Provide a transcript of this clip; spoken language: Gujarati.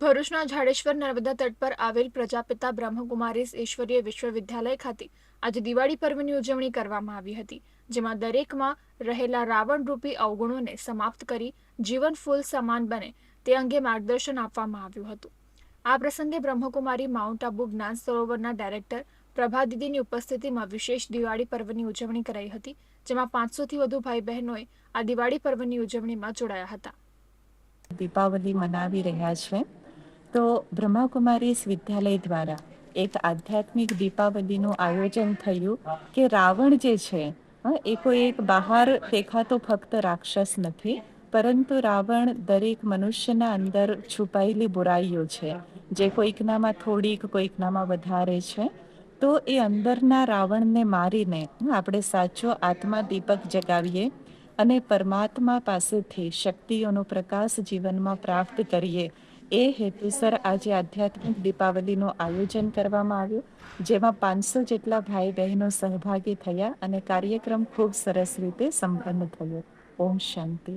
ભરૂચના જાડેશ્વર નર્મદા તટ પર આવેલ પ્રજાપિતા બ્રહ્મકુમારીઝ ઈશ્વરીય વિશ્વવિદ્યાલય ખાતે આજે દિવાળી પર્વની ઉજવણી કરવામાં આવી હતી, જેમાં દરેકમાં રહેલા રાવણરૂપી અવગુણોને સમાપ્ત કરી જીવન ફૂલ સમાન બને તે અંગે માર્ગદર્શન આપવામાં આવ્યું હતું. આ પ્રસંગે બ્રહ્મકુમારી માઉન્ટ આબુ જ્ઞાન સરોવરના ડાયરેક્ટર પ્રભા દીદીની ઉપસ્થિતિમાં વિશેષ દિવાળી પર્વની ઉજવણી કરાઈ હતી, જેમાં પાંચસોથી વધુ ભાઈ બહેનોએ આ દિવાળી પર્વની ઉજવણીમાં જોડાયા હતા. દીપાવલી મનાવી રહ્યા છે. તો બ્રહ્માકુમારીસ વિદ્યાલય દ્વારા એક આધ્યાત્મિક દીપાવલીનું આયોજન થયું કે રાવણ જે છે એ કોઈ એક બહાર દેખાતો ફક્ત રાક્ષસ નથી, પરંતુ રાવણ દરેક મનુષ્યના અંદર છુપાયેલી બુરાઈઓ છે. જે કોઈકનામાં થોડીક, કોઈકનામાં વધારે છે. તો એ અંદરના રાવણને મારીને આપણે સાચો આત્મા દીપક જગાવીએ અને પરમાત્મા પાસેથી શક્તિઓનો પ્રકાશ જીવનમાં પ્રાપ્ત કરીએ. એ હેતુસર આજે આધ્યાત્મિક દીપાવલીનું આયોજન કરવામાં આવ્યું, જેમાં પાંચસો જેટલા ભાઈ બહેનો સહભાગી થયા અને કાર્યક્રમ ખૂબ સરસ રીતે સંપન્ન થયો. ઓમ શાંતિ.